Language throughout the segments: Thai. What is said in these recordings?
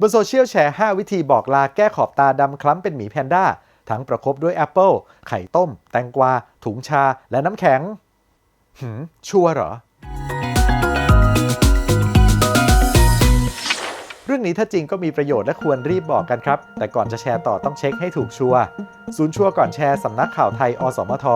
บนโซเชียลแชร์ 5 วิธีบอกลาแก้ขอบตาดำคล้ำเป็นหมีแพนด้า ทั้งประคบด้วยแอปเปิลไข่ต้ม แตงกวา ถุงชาและน้ำแข็ง หืม ชัวร์เหรอ เรื่องนี้ถ้าจริงก็มีประโยชน์และควรรีบบอกกันครับ แต่ก่อนจะแชร์ต่อต้องเช็คให้ถูกชัวร์ศูนย์ชัวร์ก่อนแชร์สำนักข่าวไทย อสมท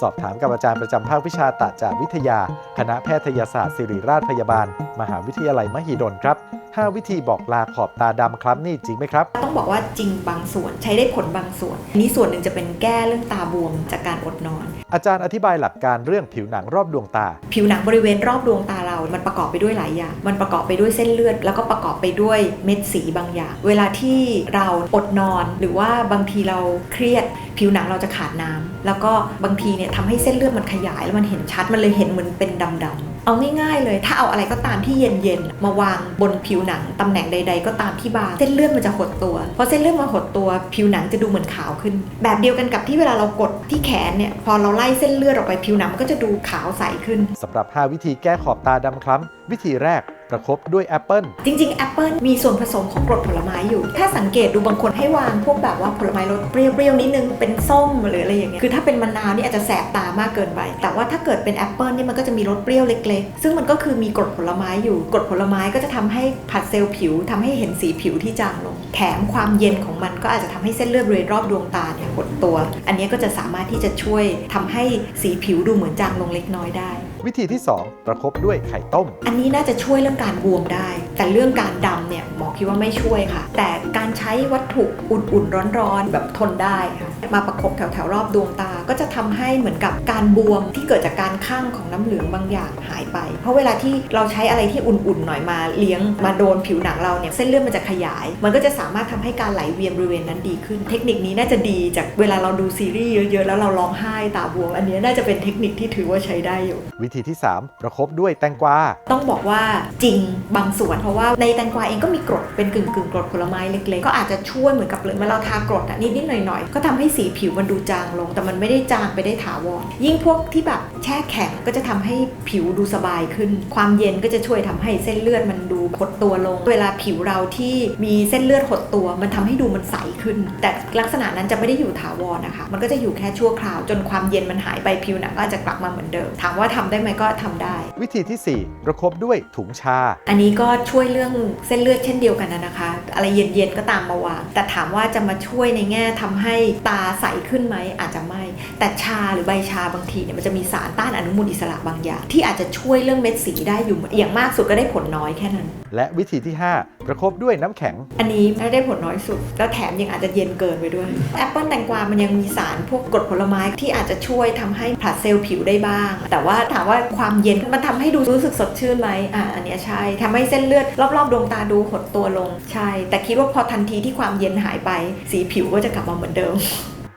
สอบถามกับอาจารย์ประจำภาควิชาตาจาวิทยา คณะแพทยศาสตร์ศิริราชพยาบาล มหาวิทยาลัยมหิดลครับ 5 วิธีบอกลาขอบตาดำคล้ำนี่จริงไหมครับ ต้องบอกว่าจริงบางส่วนใช้ได้ผลบางส่วน นี้ส่วนหนึ่งจะเป็นแก้เรื่องตาบวมจากการอดนอน อาจารย์อธิบายหลักการเรื่องผิวหนังรอบดวงตา ผิวหนังบริเวณรอบดวงตาเรา มันประกอบไปด้วยหลายอย่าง มันประกอบไปด้วยเส้นเลือด แล้วก็ประกอบไปด้วยเม็ดสีบางอย่าง เวลาที่เราอดนอนหรือว่าบางทีเราเครียดผิวหนังเราจะขาดน้ำแล้วก็บางทีเนี่ยทำให้เส้นเลือดมันขยายแล้วมันเห็นชัดมันเลยเห็นเหมือนเป็นดำๆ เอาง่ายๆเลย ถ้าเอาอะไรก็ตามที่เย็นๆมาวางบนผิวหนังตำแหน่งใด ๆ ก็ตามที่บางเส้นเลือดมันจะหดตัวพอเส้นเลือดมาหดตัวผิวหนังจะดูเหมือนขาวขึ้น แบบเดียวกันกับที่เวลาเรากดที่แขนเนี่ยพอเราไล่เส้นเลือดออกไปผิวหนังมันก็จะดูขาวใสขึ้น สำหรับ 5 วิธีแก้ขอบตาดำคล้ำ วิธีแรก ประคบด้วยแอปเปิลจริงๆแอปเปิลมีส่วนผสมของกรดผลไม้อยู่ ถ้าสังเกตดูบางคนให้วางพวกแบบว่าผลไม้รสเปรี้ยวๆนิดนึงเป็นส้มหรืออะไรอย่างเงี้ยคือถ้าเป็นมะนาวนี่อาจจะแสบตามากเกินไป แต่ว่าถ้าเกิดเป็นแอปเปิลนี่มันก็จะมีรสเปรี้ยวเล็กๆ ซึ่งมันก็คือมีกรดผลไม้อยู่กรดผลไม้ก็จะทำให้ผัดเซลล์ผิวทำให้เห็นสีผิวที่จางลง แถมความเย็นของมันก็อาจจะทำให้เส้นเลือดบริเวณรอบดวงตาเนี่ยหดตัว อันนี้ก็จะสามารถที่จะช่วยทำให้สีผิวดูเหมือนจางลงเล็กน้อยได้วิธีที่ 2 ประคบด้วยไข่ต้ม อันนี้น่าจะช่วยเรื่องการบวมได้ แต่เรื่องการดำเนี่ยหมอคิดว่าไม่ช่วยค่ะ แต่การใช้วัตถุอุ่นๆร้อนๆแบบทนได้ค่ะมาประคบแถวๆรอบดวงตา ก็จะทำให้เหมือนกับการบวมที่เกิดจากการข้างของน้ำเหลืองบางอย่างหายไป เพราะเวลาที่เราใช้อะไรที่อุ่นๆหน่อยมาเลี้ยงมาโดนผิวหนังเราเนี่ยเส้นเลือดมันจะขยาย มันก็จะสามารถทำให้การไหลเวียนบริเวณนั้นดีขึ้น เทคนิคนี้น่าจะดีจากเวลาเราดูซีรีส์เยอะๆแล้วเราร้องไห้ตาบวม อันนี้น่าจะเป็นเทคนิคที่ถือว่าใช้ได้อยู่ วิธีที่ 3 ประคบด้วยแตงกวาต้องบอกว่าจริงบางส่วน เพราะว่าในแตงกวาเองก็มีกรดเป็นกึ่งกึ่งๆกรดผลไม้เล็กๆก็อาจจะช่วยเหมือนกับเลยเมื่อเราทากรดอะนิดๆหน่อยๆก็ทำให้สีผิวมันดูจางลง แต่มันไม่ได้จางไปได้ถาวร ยิ่งพวกที่แบบแช่แข็งก็จะทำให้ผิวดูสบายขึ้น ความเย็นก็จะช่วยทำให้เส้นเลือดมันดูหดตัวลง เวลาผิวเราที่มีเส้นเลือดหดตัว มันทำให้ดูมันใสขึ้น แต่ลักษณะนั้นจะไม่ได้อยู่ถาวรนะคะ มันก็จะอยู่แค่ชั่วคราว จนความเย็นมันหายไปผิวหนังก็อาจจะกลับมาเหมือนเดิม ถามว่าทำได้ไหมก็ทำได้ วิธีทีสี่ 4 ประคบด้วยถุงชา อันนี้ก็ช่วยเรื่องเส้นเลือดเช่นเดียวกันนะนะคะ อะไรเย็นๆก็ตามมาวาง แต่ถามว่าจะมาช่วยในแง่ทำให้ตาใสขึ้นไหมอาจจะไม่ แต่ชาหรือใบชาบางทีเนี่ยมันจะมีสารต้านอนุมูลอิสระบางอย่าง ที่อาจจะช่วยเรื่องเม็ดสีได้อยู่อย่างมากสุดก็ได้ผลน้อยแค่นั้น และวิธีที่ 5 ประคบด้วยน้ำแข็ง อันนี้ไม่ได้ผลน้อยสุด แล้วแถมยังอาจจะเย็นเกินไปด้วย แอปเปิลแตงกวา มันยังมีสารพวกกรดผลไม้ที่อาจจะช่วยทำให้ผลัดเซลล์ผิวได้บ้าง แต่ว่าถามว่าความเย็นมันทำให้ดูรู้สึกสดชื่นไหมอะอันนี้ใช่ทำให้เส้นเลือดรอบๆดวงตาดูหดตัวลงใช่ แต่คิดว่าพอทันทีที่ความเย็นหายไป สีผิวก็จะกลับมาเหมือนเดิม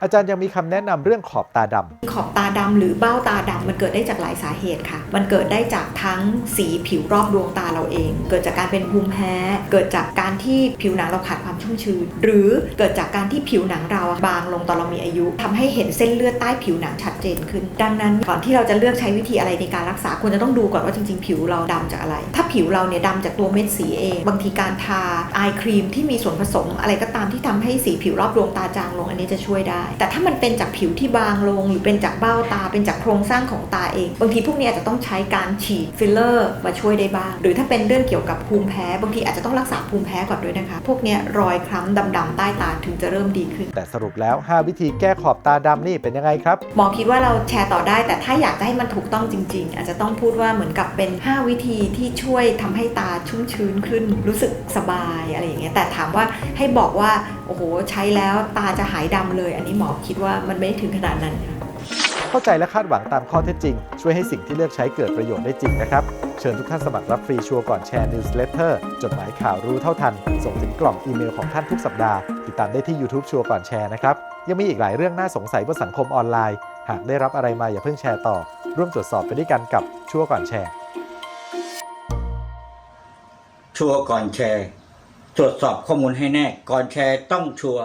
อาจารย์ยังมีคำแนะนำเรื่องขอบตาดำขอบตาดำหรือเบ้าตาดำมันเกิดได้จากหลายสาเหตุค่ะ มันเกิดได้จากทั้งสีผิวรอบดวงตาเราเอง เกิดจากการเป็นภูมิแพ้ เกิดจากการที่ผิวหนังเราขาดความชุ่มชื้น หรือเกิดจากการที่ผิวหนังเราบางลงตอนเรามีอายุทำให้เห็นเส้นเลือดใต้ผิวหนังชัดเจนขึ้น ดังนั้นก่อนที่เราจะเลือกใช้วิธีอะไรในการรักษาควรจะต้องดูก่อนว่าจริงๆ ผิวเราดำจากอะไร ถ้าผิวเราเนี่ยดำจากตัวเม็ดสีเอง บางทีการทาอายครีมที่มีส่วนผสมอะไรก็ตามที่ทำให้สีผิวรอบดวงตาจางลงอันนี้จะช่วยได้แต่ถ้ามันเป็นจากผิวที่บางลง หรือเป็นจากเบ้าตา เป็นจากโครงสร้างของตาเอง บางทีพวกนี้อาจจะต้องใช้การฉีดฟิลเลอร์มาช่วยได้บ้าง หรือถ้าเป็นเรื่องเกี่ยวกับภูมิแพ้ บางทีอาจจะต้องรักษาภูมิแพ้ก่อนด้วยนะคะ พวกเนี้ยรอยคล้ำดำๆใต้ตาถึงจะเริ่มดีขึ้น แต่สรุปแล้ว 5 วิธีแก้ขอบตาดำนี่เป็นยังไงครับ หมอคิดว่าเราแชร์ต่อได้ แต่ถ้าอยากจะให้มันถูกต้องจริง ๆ อาจจะต้องพูดว่าเหมือนกับเป็น 5 วิธีที่ช่วยทำให้ตาชุ่มชื้นขึ้น รู้สึกสบายอะไรอย่างเงี้ยแต่ถามว่าให้บอกว่าโอ้โหใช้แล้วตาจะหายดำเลยอันนี้หมอคิดว่ามันไม่ถึงขนาดนั้นค่ะเข้าใจและคาดหวังตามข้อเท็จจริง ช่วยให้สิ่งที่เลือกใช้เกิดประโยชน์ได้จริงนะครับ เชิญทุกท่านสมัครรับฟรีชัวร์ก่อนแชร์นิวส์เลเตอร์จดหมายข่าวรู้เท่าทัน ส่งถึงกล่องอีเมลของท่านทุกสัปดาห์ ติดตามได้ที่ YouTube ชัวร์ก่อนแชร์นะครับ ยังมีอีกหลายเรื่องน่าสงสัยบนสังคมออนไลน์ หากได้รับอะไรมาอย่าเพิ่งแชร์ต่อ ร่วมตรวจสอบไปด้วยกันกับชัวร์ก่อนแชร์ชัวร์ก่อนแชร์ ตรวจสอบข้อมูลให้แน่ ก่อนแชร์ต้องชัวร์